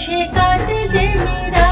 সে কাঁদে যে মেরা।